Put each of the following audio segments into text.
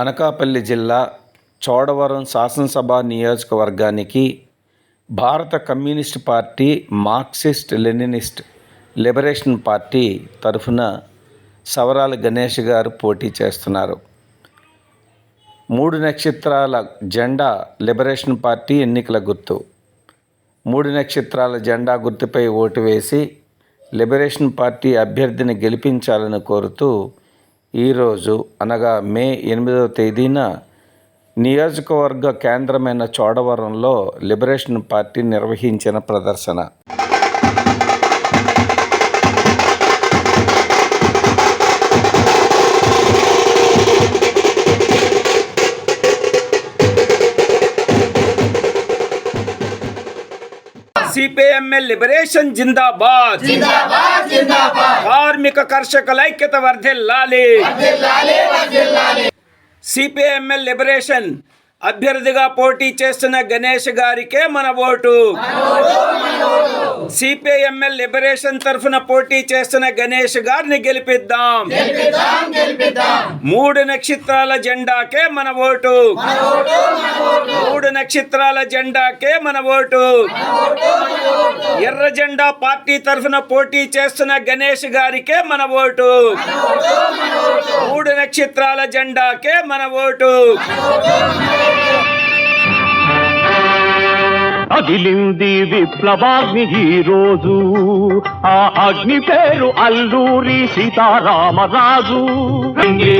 అనకాపల్లి జిల్లా చోడవరం శాసనసభ నియోజకవర్గానికి భారత communist party Marxist Leninist liberation party తరఫున సవరాల గణేష్ గారు పోటీ చేస్తున్నారు. మూడు నక్షత్రాల జెండా లిబరేషన్ పార్టీ ఎన్నికల గుర్తు. మూడు నక్షత్రాల జెండా గుర్తుపై ఓటు వేసి లిబరేషన్ పార్టీ అభ్యర్థిని గెలిపించాలని కోరుతూ ఈరోజు అనగా మే ఎనిమిదవ తేదీన నియోజకవర్గ కేంద్రమైన చోడవరంలో లిబరేషన్ పార్టీ నిర్వహించిన ప్రదర్శన. సిపిఎంఎల్ లిబరేషన్ జిందాబాద్. కార్మిక కర్షకుల ఐక్యత వర్ధిల్లాలి. సిపిఎంఎల్ లిబరేషన్ అభ్యర్థిగా పోటీ చేస్తున్న గణేష్ గారికే మన ఓటు. సిపిఐఎంఎల్ లిబరేషన్ తరఫున పోటీ చేస్తున్న గణేష్ గారిని గెలిపిద్దాం. మూడు నక్షత్రాల జెండాకే మన ఓటు. మూడు నక్షత్రాల జెండాకే మన ఓటు. ఎర్ర జెండా పార్టీ తరఫున పోటీ చేస్తున్న గణేష్ గారికే మన ఓటు. మూడు నక్షత్రాల జెండాకే మన ఓటు. అదిలింది విప్లవాగ్ని ఈరోజు ఆ అగ్ని పేరు అల్లూరి సీతారామరాజు.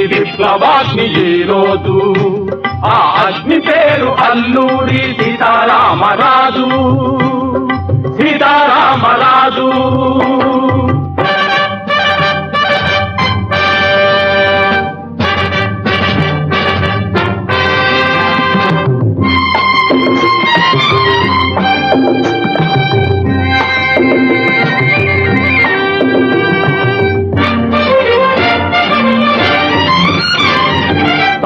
విప్లవాగ్ని ఈరోజు రోజు. ఆ అగ్ని పేరు అల్లూరి సీతారామరాజు.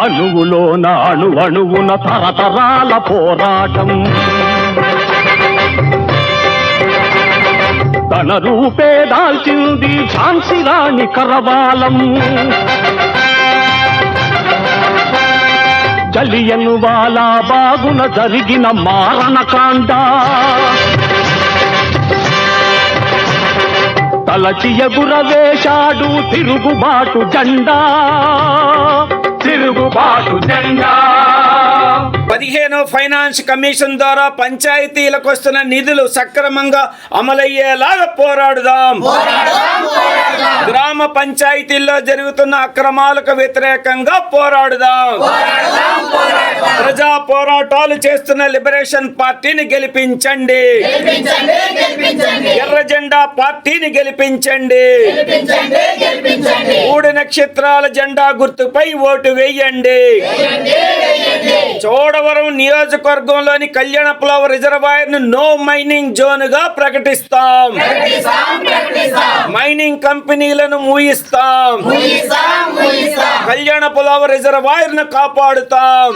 అణువులోన అణు అణువున తరతరాల పోరాటం. తన రూపే దాల్చింది ఝాన్సీ రాణి కరవాలం. జలియను వాలా బాగున జరిగిన మారణకాండ. తలచి ఎగురవేశాడు తిరుగుబాటు జెండా. తిరుగుబాటు జెండా. పదిహేనో ఫైనాన్స్ కమిషన్ ద్వారా పంచాయతీలకు వస్తున్న నిధులు సక్రమంగా అమలయ్యేలాగా పోరాడుదాం. గ్రామ పంచాయతీల్లో జరుగుతున్న అక్రమాలకు వ్యతిరేకంగా పోరాడుదాం. ప్రజా పోరాటాలు చేస్తున్న లిబరేషన్ పార్టీని గెలిపించండి. ఎర్ర జెండా పార్టీని గెలిపించండి. మూడు నక్షత్రాల జెండా గుర్తుపై ఓటు వేయండి. చోడవరం నియోజకవర్గంలోని కళ్యాణపులవ రిజర్వాయర్ను నో మైనింగ్ జోన్గా ప్రకటిస్తాం. మైనింగ్ కంపెనీలను మూయిస్తాం. కళ్యాణపులవ రిజర్వాయర్ను కాపాడుతాం.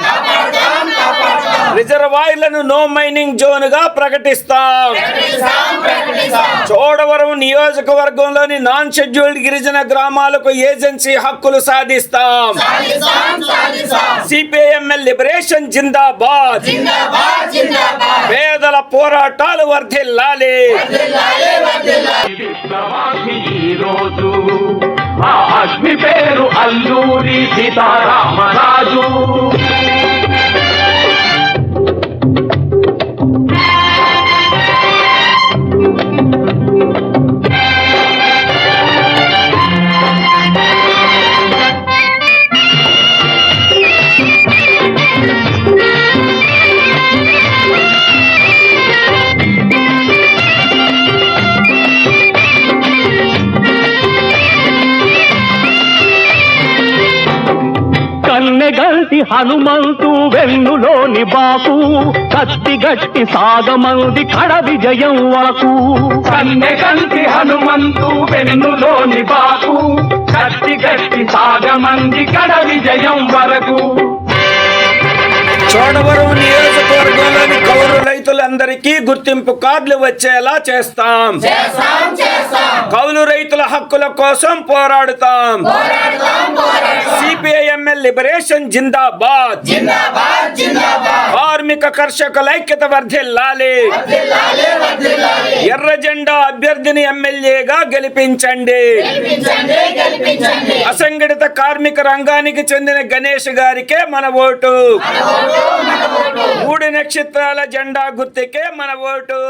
రిజర్వాయర్లను నో మైనింగ్ జోన్గా ప్రకటిస్తాం. చోడవరం నియోజకవర్గంలోని నాన్ షెడ్యూల్డ్ గిరిజన గ్రామాలకు ఏజెన్సీ హక్కులు సాధిస్తాం. సిపిఐఎంఎల్ లిబరేషన్ జిందాబాద్. పేదల పోరాటాలు వర్ధిల్లాలి. అగ్ని పేరు అల్లూరి సీతారామరాజు. కన్నెగల్టి హనుమంతు వెన్నులోని బాకు కత్తి గట్టి సాగమంది కడ విజయం వరకు కన్నెగల్టి హనుమంతు వెన్నులోని బాకు కత్తి గట్టి సాగమంది కడ విజయం వరకు. చోడవరం నియోజకవర్గం జిల్లాలోని కౌలు రైతులందరికీ గుర్తింపు కార్డులు వచ్చేలా చేస్తాం. కౌలు రైతుల హక్కుల కోసం పోరాడుతాం. సిపిఐఎంఎల్ లిబరేషన్ జిందాబాద్. కార్మిక కర్షకుల ఐక్యత వర్ధిల్లాలి. ఎర్ర జెండా అభ్యర్థిని ఎమ్మెల్యేగా గెలిపించండి. అసంఘటిత కార్మిక రంగానికి చెందిన గణేష్ గారికే మన ఓటు. మూడు నక్షత్రాల జెండా గుర్తుకే మన ఓటు.